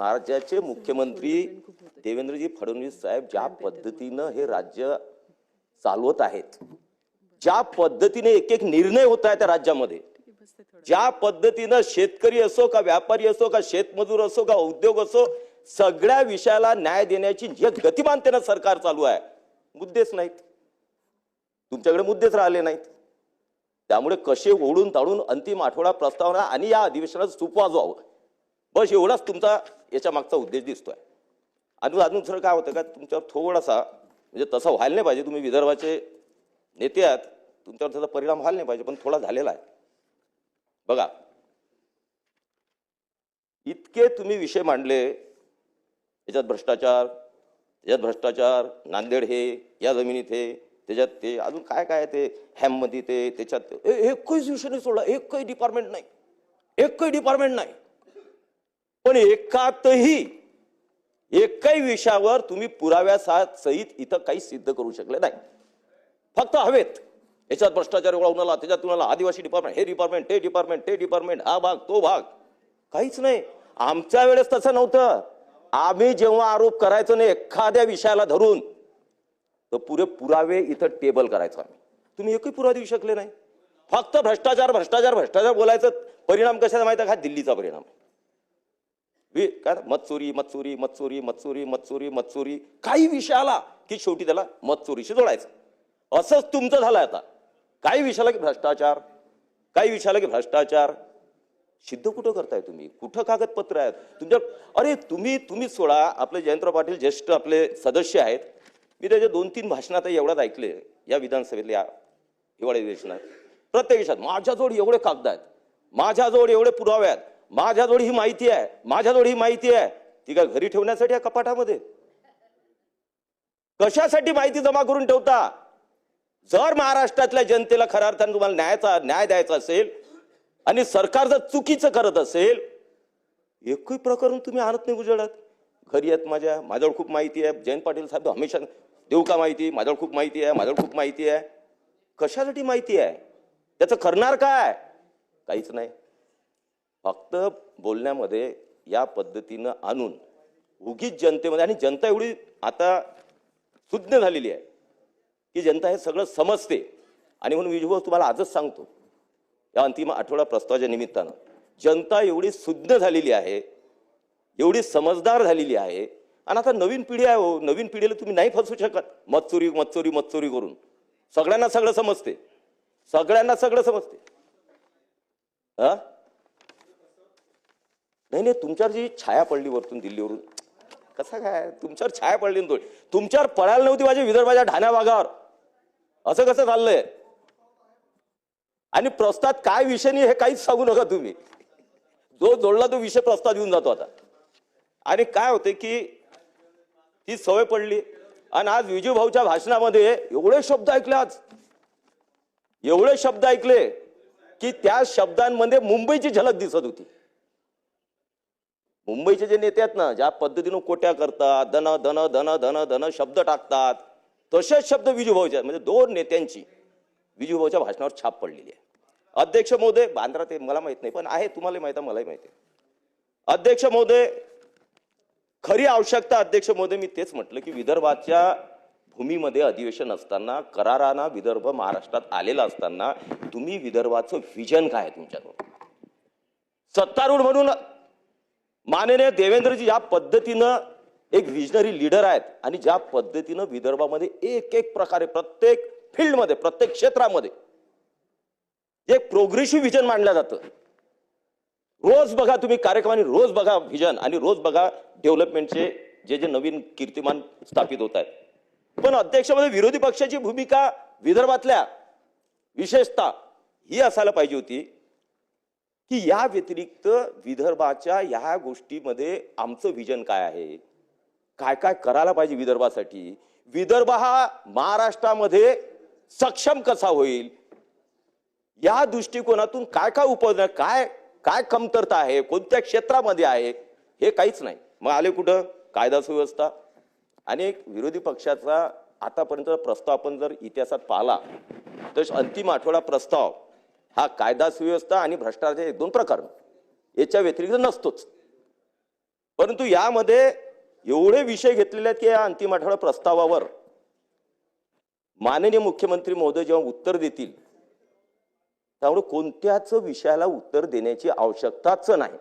महाराष्ट्राचे मुख्यमंत्री देवेंद्रजी फडणवीस साहेब ज्या पद्धतीनं हे राज्य चालवत आहेत ज्या पद्धतीने एक एक निर्णय होत आहे त्या राज्यामध्ये ज्या पद्धतीनं शेतकरी असो का व्यापारी असो का शेतमजूर असो का उद्योग असो सगळ्या विषयाला न्याय देण्याची जे गतिमानतेनं सरकार चालू आहे मुद्देच नाहीत. तुमच्याकडे मुद्देच राहिले नाहीत. त्यामुळे कसे ओढून ताडून अंतिम आठवडा प्रस्तावना आणि या अधिवेशनात सुपवा जावं बस एवढाच तुमचा याच्या मागचा उद्देश दिसतोय. अजून अजून सर काय होतं का तुमच्यावर थोडासा म्हणजे तसा व्हायला नाही पाहिजे. तुम्ही विदर्भाचे नेते आहात तुमच्यावर त्याचा परिणाम व्हायला नाही पाहिजे पण थोडा झालेला आहे. बघा. इतके तुम्ही विषय मांडले याच्यात भ्रष्टाचार याच्यात भ्रष्टाचार नांदेड हे या जमिनीत हे त्याच्यात ते अजून काय काय ते हॅममध्ये ते त्याच्यात ए- एकही विषय नाही सोडला एकही डिपार्टमेंट नाही. एकही डिपार्टमेंट नाही. पण एकातही एकही विषयावर तुम्ही पुराव्या सहित इथं काही सिद्ध करू शकले नाही. फक्त हवेत. याच्यात भ्रष्टाचार एवढा उन्हाला त्याच्यात तुम्हाला आदिवासी डिपार्टमेंट हे डिपार्टमेंट ते डिपार्टमेंट ते डिपार्टमेंट हा भाग तो भाग. काहीच नाही. आमच्या वेळेस तसं नव्हतं. आम्ही जेव्हा आरोप करायचो नाही एखाद्या विषयाला धरून तर पुरे पुरावे इथं टेबल करायचो आम्ही. तुम्ही एकही पुरावा देऊ शकले नाही. फक्त भ्रष्टाचार भ्रष्टाचार भ्रष्टाचार बोलायचं परिणाम कशाचा माहिती आहे का? दिल्लीचा परिणाम आहे. काय? मतचोरी मतचोरी मतचोरी मतचोरी मतचोरी मतचोरी काही विषय आला की शेवटी त्याला मतचोरीशी जोडायचं. असंच तुमचं झालं आता. काही विषयाला की भ्रष्टाचार. काही विषयाला की भ्रष्टाचार. सिद्ध कुठं करताय तुम्ही? कुठं कागदपत्र आहेत? तुमच्या अरे तुम्ही तुम्ही सोडा. आपले जयंतराव पाटील ज्येष्ठ आपले सदस्य आहेत. मी त्याच्या दोन तीन भाषणात एवढ्यात ऐकले. या विधानसभेतल्या हिवाळी अधिवेशनात. प्रत्येक विषयात. माझ्याजवळ एवढे कागद आहेत. माझ्याजवळ एवढे पुरावे आहेत. माझ्याजवळ ही माहिती आहे माझ्याजवळ ही माहिती आहे. ती काय घरी ठेवण्यासाठी या कपाटामध्ये? कशासाठी माहिती जमा करून ठेवता? जर महाराष्ट्रातल्या जनतेला खऱ्या अर्थाने तुम्हाला न्यायाचा न्याय द्यायचा असेल आणि सरकार जर चुकीचं करत असेल एकही प्रकरण तुम्ही आणत नाही उजळत घरी आहेत माझ्या माझ्यावर खूप माहिती आहे. जयंत पाटील साहेब हमेशा देऊ का माहिती? माझ्यावर खूप माहिती आहे माझ्यावर खूप माहिती आहे. कशासाठी माहिती आहे? त्याचं करणार काय? काहीच नाही. फक्त बोलण्यामध्ये या पद्धतीनं आणून उगीच जनतेमध्ये आणि जनता एवढी आता सुज्ञ झालेली आहे की जनता हे सगळं समजते. आणि म्हणून विजू तुम्हाला आजच सांगतो या अंतिम आठवडा प्रस्तावाच्या निमित्तानं. जनता एवढी सुज्ञ झालेली आहे एवढी समजदार झालेली आहे आणि आता नवीन पिढी आहे हो नवीन पिढीला तुम्ही नाही फसवू शकत. मतचोरी मतचोरी मतचोरी करून. सगळ्यांना सगळं समजते. सगळ्यांना सगळं समजते. हा? नाही नाही तुमच्यावर जी छाया पडली वरतून दिल्लीवरून कसा काय? तुमच्यावर छाया पडली ना थोडी. तुमच्यावर पडायला नव्हती माझ्या विदर्भाच्या ढाण्या भागावर. असं कसं चाललंय? आणि प्रस्तावात काय विषय नाही हे काहीच सांगू नका तुम्ही. जो जोडला तो विषय प्रस्ताव घेऊन जातो आता. आणि काय होते की ती सवय पडली. आणि आज विजू भाऊच्या भाषणामध्ये एवढे शब्द ऐकले आज. एवढे शब्द ऐकले की त्या शब्दांमध्ये मुंबईची झलक दिसत होती. मुंबईचे जे नेते आहेत ना ज्या पद्धतीनं कोट्या करतात धन धन धन धन धन शब्द टाकतात तसेच शब्द विजूभाऊच्या आहेत. म्हणजे दोन नेत्यांची विजूभाऊच्या भाषणावर छाप पडलेली आहे अध्यक्ष महोदय बांद्रा ते मला माहीत नाही पण आहे तुम्हाला माहीत आहे मलाही माहिती आहे अध्यक्ष महोदय खरी आवश्यकता अध्यक्ष महोदय मी तेच म्हटलं की विदर्भाच्या भूमीमध्ये अधिवेशन असताना कराराना विदर्भ महाराष्ट्रात आलेला असताना तुम्ही विदर्भाचं विजन काय आहे तुमच्याकडून सत्तारूढ म्हणून माननीय देवेंद्रजी या पद्धतीनं एक विजनरी लीडर आहेत आणि ज्या पद्धतीनं विदर्भामध्ये एक एक प्रकारे प्रत्येक फील्डमध्ये प्रत्येक क्षेत्रामध्ये एक प्रोग्रेसिव्ह विजन मांडलं जातं. रोज बघा तुम्ही कार्यक्रमाने रोज बघा व्हिजन आणि रोज बघा डेव्हलपमेंटचे जे जे नवीन कीर्तिमान स्थापित होत आहेत. पण अध्यक्षामध्ये विरोधी पक्षाची भूमिका विदर्भातल्या विशेषतः ही असायला पाहिजे होती. की या व्यतिरिक्त विदर्भाच्या ह्या गोष्टीमध्ये आमचं विजन काय आहे? काय काय करायला पाहिजे विदर्भासाठी? विदर्भ हा महाराष्ट्रामध्ये सक्षम कसा होईल? या दृष्टिकोनातून काय काय उपाय काय काय कमतरता आहे? कोणत्या क्षेत्रामध्ये आहे? हे काहीच नाही. मग आले कुठं? कायदा सुव्यवस्था. आणि एक विरोधी पक्षाचा आतापर्यंत प्रस्ताव आपण जर इतिहासात पाहिला तर अंतिम आठवडा प्रस्ताव हा कायदा सुव्यवस्था आणि भ्रष्टाचार एक दोन प्रकरण. याच्या व्यतिरिक्त नसतोच. परंतु यामध्ये एवढे विषय घेतलेले आहेत की या अंतिम आठवडा प्रस्तावावर माननीय मुख्यमंत्री महोदय जेव्हा उत्तर देतील त्यामुळे कोणत्याच विषयाला उत्तर देण्याची आवश्यकताच नाही.